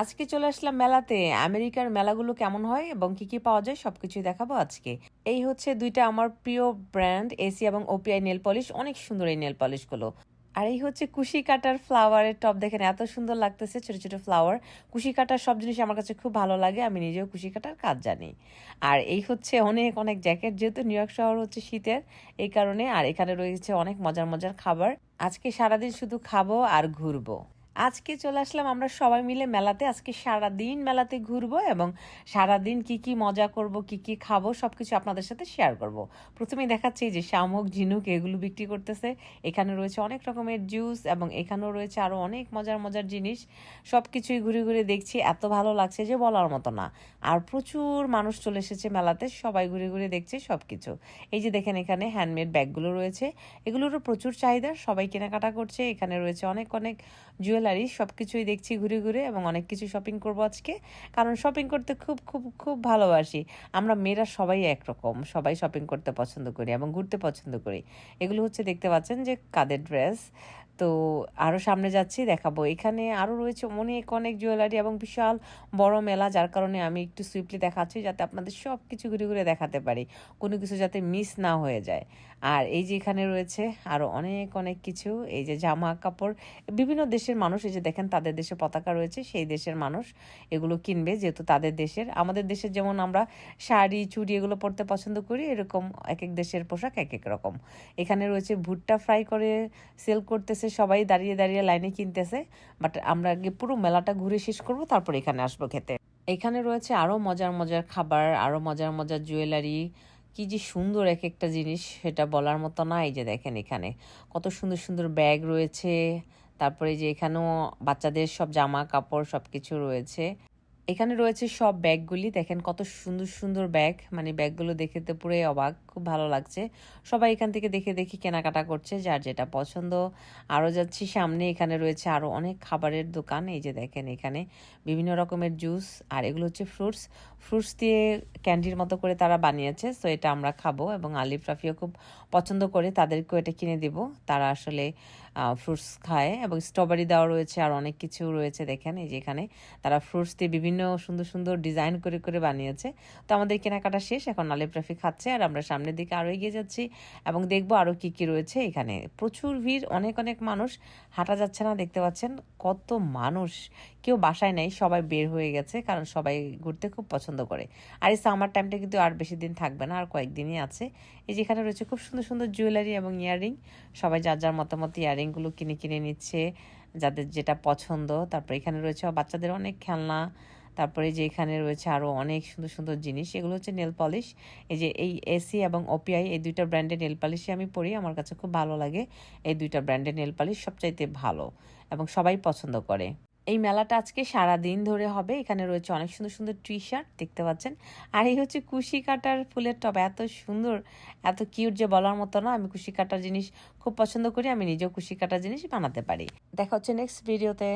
আজকে চলে আসলাম মেলাতে। আমেরিকার মেলাগুলো কেমন হয় এবং কি কি পাওয়া যায় সবকিছুই দেখাবো আজকে। এই হচ্ছে দুইটা আমার প্রিয় ব্র্যান্ড, এসি এবং ওপিআই নেল পলিশ। অনেক সুন্দর এই নেল পলিশগুলো। আর এই হচ্ছে কুশি কাটার ফ্লাওয়ারের টপ। দেখেন এত সুন্দর লাগতেছে ছোট ছোট ফ্লাওয়ার। কুশি কাটার সব জিনিস আমার কাছে খুব ভালো লাগে, আমি নিজেও কুশি কাটার কাজ জানি। আর এই হচ্ছে অনেক অনেক জ্যাকেট, যেহেতু নিউ ইয়র্ক শহর হচ্ছে শীতের এই কারণে। আর এখানে রয়েছে অনেক মজার মজার খাবার। আজকে সারাদিন শুধু খাব আর ঘুরবো। আজকে চলে আসলাম আমরা সবাই মিলে মেলাতে। আজকে সারা দিন মেলাতে ঘুরবো এবং সারা দিন কি কি মজা করব, কি কি খাব, সবকিছু আপনাদের সাথে শেয়ার করব। প্রথমেই দেখাচ্ছি যে শামুক, ঝিনুক এগুলো বিক্রি করতেছে। এখানে রয়েছে অনেক রকমের জুস এবং এখানেও রয়েছে আরও অনেক মজার মজার জিনিস। সব কিছুই ঘুরে ঘুরে দেখছি, এত ভালো লাগছে যে বলার মতো না। আর প্রচুর মানুষ চলে এসেছে মেলাতে, সবাই ঘুরে ঘুরে দেখছে সব কিছু এই যে দেখেন এখানে হ্যান্ডমেড ব্যাগগুলো রয়েছে। এগুলোরও প্রচুর চাহিদা, সবাই কেনাকাটা করছে। এখানে রয়েছে অনেক অনেক জুয়েলারি সব কিছুই দেখছি ঘুরে ঘুরে এবং অনেক কিছু শপিং করব আজকে। কারণ শপিং করতে খুব খুব খুব ভালোবাসি। আমরা মেয়েরা সবাই একরকম, সবাই শপিং করতে পছন্দ করি এবং ঘুরতে পছন্দ করি। এগুলো হচ্ছে দেখতে পাচ্ছেন যে কাদের ড্রেস তো আরও সামনে যাচ্ছি, দেখাবো। এখানে আরও রয়েছে অনেক অনেক জুয়েলারি এবং বিশাল বড় মেলা, যার কারণে আমি একটু সুইফটলি দেখাচ্ছি যাতে আপনাদের সব কিছু ঘুরে ঘুরে দেখাতে পারি। কোনো কিছু যাতে মিস না হয়ে যায়। আর এই যে এখানে রয়েছে আরও অনেক অনেক কিছু। এই যে জামা কাপড়, বিভিন্ন দেশের মানুষ, এই যে দেখেন তাদের দেশে পতাকা রয়েছে, সেই দেশের মানুষ এগুলো কিনবে যেহেতু তাদের দেশের। আমাদের দেশের যেমন আমরা শাড়ি, চুড়ি এগুলো পরতে পছন্দ করি, এরকম এক এক দেশের পোশাক এক এক রকম। এখানে রয়েছে ভুট্টা ফ্রাই করে সেল করতেছে সবাই দাঁড়িয়ে দাঁড়িয়ে লাইনে কিনতেছে বাট আমরা আগে পুরো মেলাটা ঘুরে শেষ করব, তারপর এখানে আসব খেতে। এখানে রয়েছে আরও মজার মজার খাবার আরও মজার মজার জুয়েলারি, কি যে সুন্দর এক একটা জিনিস, সেটা বলার মতো না, এই যে দেখেন এখানে। কত সুন্দর সুন্দর ব্যাগ রয়েছে, তারপরে যে এখানেও বাচ্চাদের সব জামা কাপড় সব কিছু রয়েছে। এখানে রয়েছে সব ব্যাগগুলি, দেখেন কত সুন্দর সুন্দর ব্যাগ মানে ব্যাগগুলো দেখে তো পুরোই অবাক। খুব ভালো লাগছে। সবাই এখান থেকে দেখে দেখে কেনাকাটা করছে যার যেটা পছন্দ। আরও যাচ্ছি সামনে, এখানে রয়েছে আরও অনেক খাবারের দোকান। এই যে দেখেন এখানে বিভিন্ন রকমের জুস আর এগুলো হচ্ছে ফ্রুটস। ফ্রুটস দিয়ে ক্যান্ডির মতো করে তারা বানিয়েছে, সো এটা আমরা খাব এবং আলিফ রাফিও খুব পছন্দ করে, তাদেরকেও এটা কিনে দিব। তারা আসলে ফ্রুটস খায় এবং স্ট্রবেরি দেওয়া রয়েছে আর অনেক কিছু রয়েছে দেখেন। এই যে এখানে তারা ফ্রুটস দিয়ে বিভিন্ন সুন্দর সুন্দর ডিজাইন করে করে বানিয়েছে। তো আমাদের কেনাকাটা শেষ, এখন আলিফ রাফি খাচ্ছে আর আমরা সামনের দিকে আরও এগিয়ে যাচ্ছি এবং দেখব আরও কী কী রয়েছে এখানে। প্রচুর ভিড়, অনেক অনেক মানুষ। হাঁটা যাচ্ছে না, দেখতে পাচ্ছেন কত মানুষ। কেউ বাসায় নেই, সবাই বের হয়ে গেছে কারণ সবাই ঘুরতে খুব পছন্দ করে। আর এই সামার টাইমটা কিন্তু আর বেশি দিন থাকবে না, আর কয়েকদিনই আছে। এই যেখানে রয়েছে খুব সুন্দর সুন্দর জুয়েলারি এবং ইয়াররিং সবাই যার যার মতামত ইয়াররিংগুলো কিনে কিনে নিচ্ছে, যাদের যেটা পছন্দ। তারপর এখানে রয়েছে বাচ্চাদের অনেক খেলনা তারপরে যে এখানে রয়েছে আরও অনেক সুন্দর সুন্দর জিনিস, এগুলো হচ্ছে নেল পলিশ এই যে এই এসি এবং ওপিআই এই দুইটা ব্র্যান্ডের নেল পলিশই আমি পরি, আমার কাছে খুব ভালো লাগে এই দুইটা ব্র্যান্ডের নেল পলিশ সবচাইতে ভালো এবং সবাই পছন্দ করে। এই মেলাটা আজকে সারা দিন ধরে হবে, এখানে রয়েছে অনেক সুন্দর সুন্দর টি শার্ট দেখতে পাচ্ছেন। আর এই হচ্ছে কুশি কাটার ফুলের টব এত সুন্দর, এত কিউট যে বলার মতো না, আমি কুশি কাটার জিনিস খুব পছন্দ করি, আমি নিজেও কুশি কাটার জিনিস বানাতে পারি। দেখা হচ্ছে নেক্সট ভিডিওতে